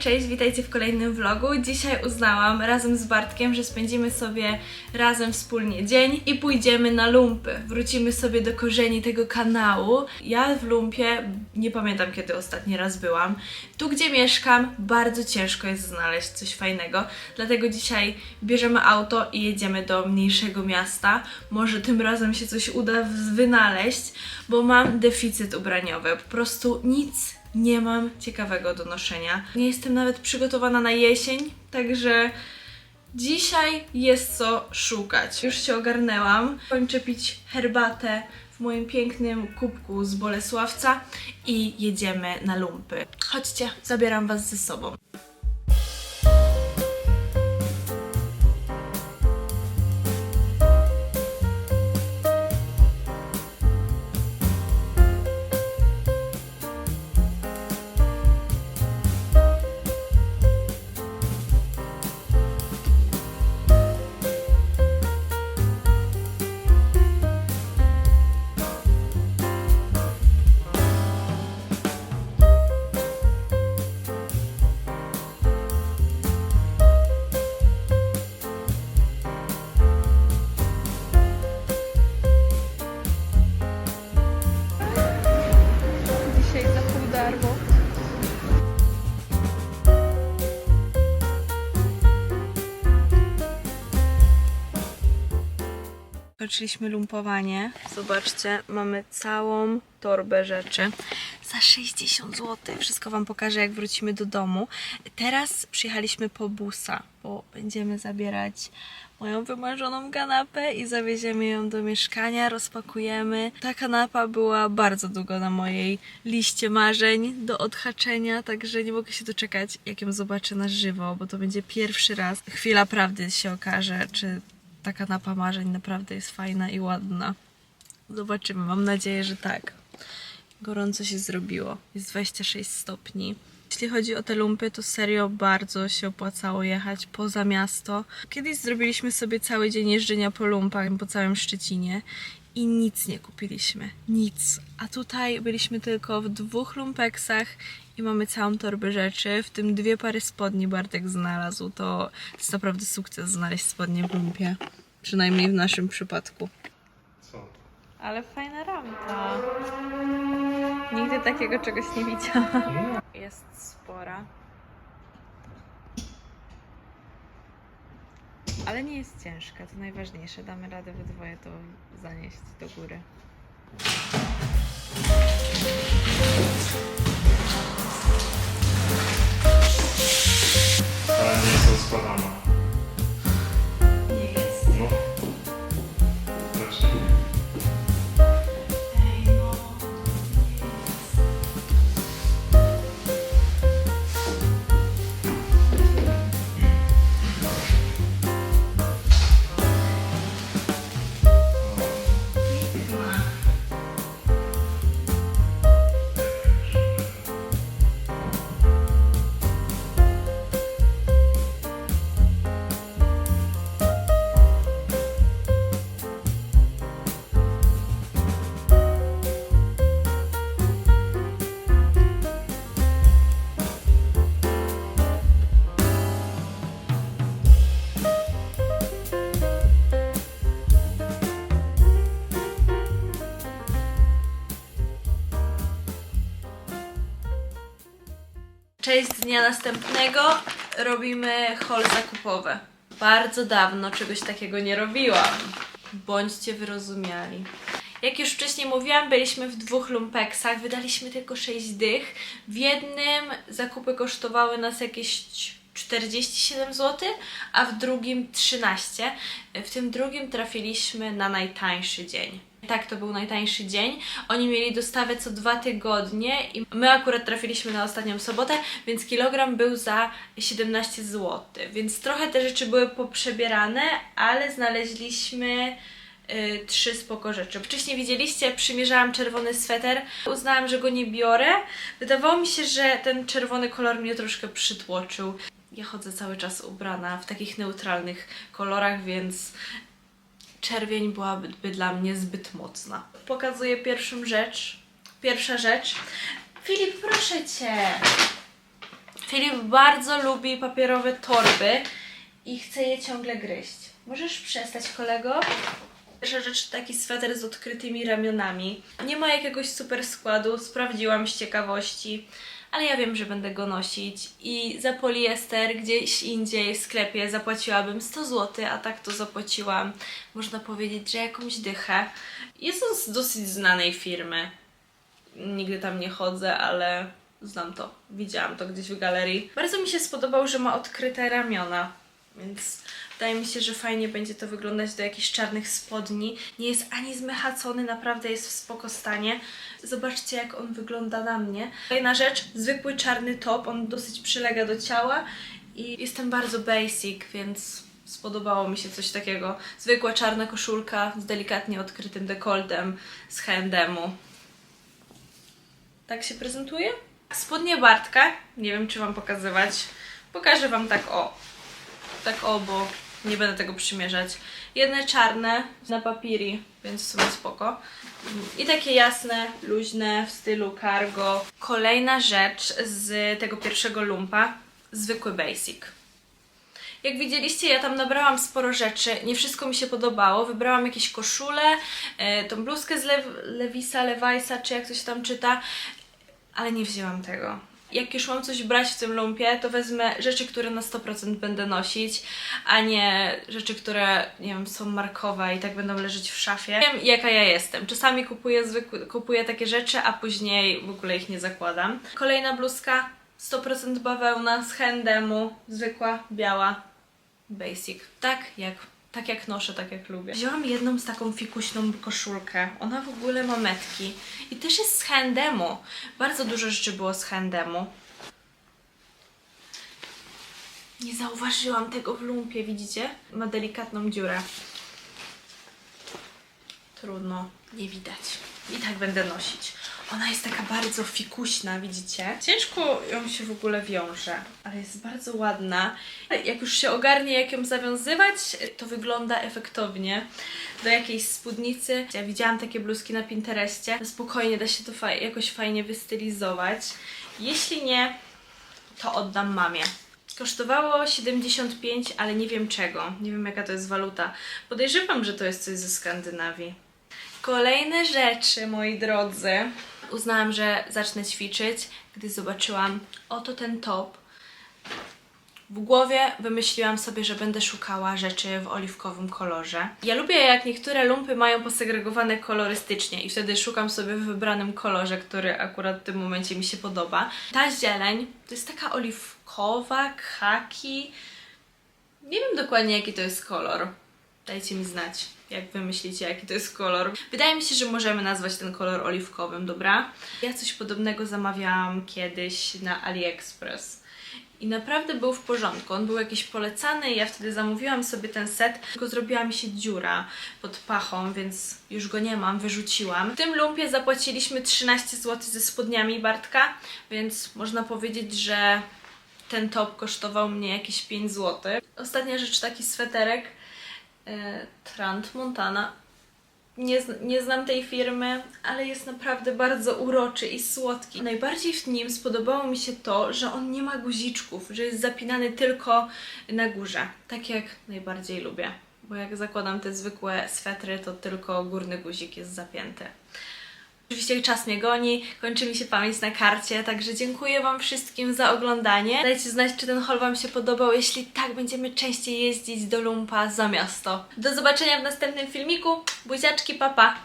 Cześć, witajcie w kolejnym vlogu. Dzisiaj uznałam razem z Bartkiem, że spędzimy sobie razem wspólnie dzień i pójdziemy na lumpy. Wrócimy sobie do korzeni tego kanału. Ja w lumpie nie pamiętam kiedy ostatni raz byłam. Tu gdzie mieszkam bardzo ciężko jest znaleźć coś fajnego, dlatego dzisiaj bierzemy auto i jedziemy do mniejszego miasta. Może tym razem się coś uda wynaleźć, bo mam deficyt ubraniowy. Po prostu nic nie mam ciekawego do noszenia. Nie jestem nawet przygotowana na jesień, także dzisiaj jest co szukać. Już się ogarnęłam. Kończę pić herbatę w moim pięknym kubku z Bolesławca i jedziemy na lumpy. Chodźcie, zabieram Was ze sobą. Skończyliśmy lumpowanie. Zobaczcie, mamy całą torbę rzeczy za 60 zł. Wszystko Wam pokażę, jak wrócimy do domu. Teraz przyjechaliśmy po busa, bo będziemy zabierać moją wymarzoną kanapę i zawieziemy ją do mieszkania, rozpakujemy. Ta kanapa była bardzo długo na mojej liście marzeń do odhaczenia, także nie mogę się doczekać, jak ją zobaczę na żywo, bo to będzie pierwszy raz. Chwila prawdy się okaże, czy ta kanapa marzeń naprawdę jest fajna i ładna. Zobaczymy, mam nadzieję, że tak. Gorąco się zrobiło. Jest 26 stopni. Jeśli chodzi o te lumpy, to serio bardzo się opłacało jechać poza miasto. Kiedyś zrobiliśmy sobie cały dzień jeżdżenia po lumpach po całym Szczecinie i nic nie kupiliśmy. Nic. A tutaj byliśmy tylko w dwóch lumpeksach i mamy całą torbę rzeczy, w tym dwie pary spodni Bartek znalazł. To jest naprawdę sukces znaleźć spodnie w lumpie. Przynajmniej w naszym przypadku. Co? Ale fajna rampa. Nigdy takiego czegoś nie widziałam. Jest spora. Ale nie jest ciężka, to najważniejsze. Damy radę we dwoje to zanieść do góry. Ale nie jest rozkładana. Cześć z dnia następnego. Robimy haul zakupowy. Bardzo dawno czegoś takiego nie robiłam. Bądźcie wyrozumiali. Jak już wcześniej mówiłam, byliśmy w dwóch lumpeksach, wydaliśmy tylko 6 dych. W jednym zakupy kosztowały nas jakieś 47 zł, a w drugim 13. W tym drugim trafiliśmy na najtańszy dzień. Tak, to był najtańszy dzień. Oni mieli dostawę co dwa tygodnie i my akurat trafiliśmy na ostatnią sobotę, więc kilogram był za 17 zł. Więc trochę te rzeczy były poprzebierane, ale znaleźliśmy y, trzy spoko rzeczy. Wcześniej widzieliście, przymierzałam czerwony sweter. Uznałam, że go nie biorę. Wydawało mi się, że ten czerwony kolor mnie troszkę przytłoczył. Ja chodzę cały czas ubrana w takich neutralnych kolorach, więc czerwień byłaby dla mnie zbyt mocna. Pokazuję pierwszą rzecz. Pierwsza rzecz. Filip, proszę cię. Filip bardzo lubi papierowe torby i chce je ciągle gryźć. Możesz przestać, kolego? Pierwsza rzecz, taki sweter z odkrytymi ramionami. Nie ma jakiegoś super składu, sprawdziłam z ciekawości, ale ja wiem, że będę go nosić. I za poliester gdzieś indziej w sklepie zapłaciłabym 100 zł, a tak to zapłaciłam, można powiedzieć, że jakąś dychę. Jest on z dosyć znanej firmy. Nigdy tam nie chodzę, ale znam to. Widziałam to gdzieś w galerii. Bardzo mi się spodobał, że ma odkryte ramiona, więc wydaje mi się, że fajnie będzie to wyglądać do jakichś czarnych spodni. Nie jest ani zmechacony, naprawdę jest w spoko stanie. Zobaczcie, jak on wygląda na mnie. Kolejna rzecz, zwykły czarny top, on dosyć przylega do ciała i jestem bardzo basic, więc spodobało mi się coś takiego. Zwykła czarna koszulka z delikatnie odkrytym dekoltem z H&M-u. Tak się prezentuje? Spodnie Bartka, nie wiem czy Wam pokazywać. Pokażę Wam tak o. Tak o, nie będę tego przymierzać. Jedne czarne na papiri, więc w sumie spoko. I takie jasne, luźne w stylu cargo. Kolejna rzecz z tego pierwszego lumpa. Zwykły basic. Jak widzieliście, ja tam nabrałam sporo rzeczy. Nie wszystko mi się podobało. Wybrałam jakieś koszule, e, tą bluzkę z Lew- Lewisa, Levi'sa, czy jak to się tam czyta, ale nie wzięłam tego. Jak już mam coś brać w tym lumpie, to wezmę rzeczy, które na 100% będę nosić, a nie rzeczy, które, nie wiem, są markowe i tak będą leżeć w szafie. Wiem, jaka ja jestem. Czasami kupuję, kupuję takie rzeczy, a później w ogóle ich nie zakładam. Kolejna bluzka, 100% bawełna z H&M-u, zwykła, biała, basic. Tak jak, tak jak noszę, tak jak lubię. Wzięłam jedną z taką fikuśną koszulkę. Ona w ogóle ma metki. I też jest z H&M-u. Bardzo dużo rzeczy było z H&M-u. Nie zauważyłam tego w lumpie, widzicie? Ma delikatną dziurę. Trudno, nie widać. I tak będę nosić. Ona jest taka bardzo fikuśna, widzicie? Ciężko ją się w ogóle wiąże, ale jest bardzo ładna. Jak już się ogarnie, jak ją zawiązywać, to wygląda efektownie. Do jakiejś spódnicy. Ja widziałam takie bluzki na Pinterestie. Spokojnie da się to jakoś fajnie wystylizować. Jeśli nie, to oddam mamie. Kosztowało 75, ale nie wiem czego. Nie wiem jaka to jest waluta. Podejrzewam, że to jest coś ze Skandynawii. Kolejne rzeczy, moi drodzy. Uznałam, że zacznę ćwiczyć, gdy zobaczyłam oto ten top. W głowie wymyśliłam sobie, że będę szukała rzeczy w oliwkowym kolorze. Ja lubię, jak niektóre lumpy mają posegregowane kolorystycznie i wtedy szukam sobie w wybranym kolorze, który akurat w tym momencie mi się podoba. Ta zieleń to jest taka oliwkowa, khaki. Nie wiem dokładnie, jaki to jest kolor. Dajcie mi znać, jak wy myślicie, jaki to jest kolor. Wydaje mi się, że możemy nazwać ten kolor oliwkowym, dobra? Ja coś podobnego zamawiałam kiedyś na AliExpress. I naprawdę był w porządku. On był jakiś polecany i ja wtedy zamówiłam sobie ten set, tylko zrobiła mi się dziura pod pachą, więc już go nie mam, wyrzuciłam. W tym lumpie zapłaciliśmy 13 zł ze spodniami Bartka, więc można powiedzieć, że ten top kosztował mnie jakieś 5 zł. Ostatnia rzecz, taki sweterek Trant Montana. Nie, nie znam tej firmy, ale jest naprawdę bardzo uroczy i słodki. Najbardziej w nim spodobało mi się to, że on nie ma guziczków, że jest zapinany tylko na górze. Tak jak najbardziej lubię. Bo jak zakładam te zwykłe swetry, to tylko górny guzik jest zapięty. Oczywiście czas mnie goni, kończy mi się pamięć na karcie, także dziękuję Wam wszystkim za oglądanie. Dajcie znać, czy ten haul Wam się podobał. Jeśli tak, będziemy częściej jeździć do Lumpa za miasto. Do zobaczenia w następnym filmiku. Buziaczki, papa!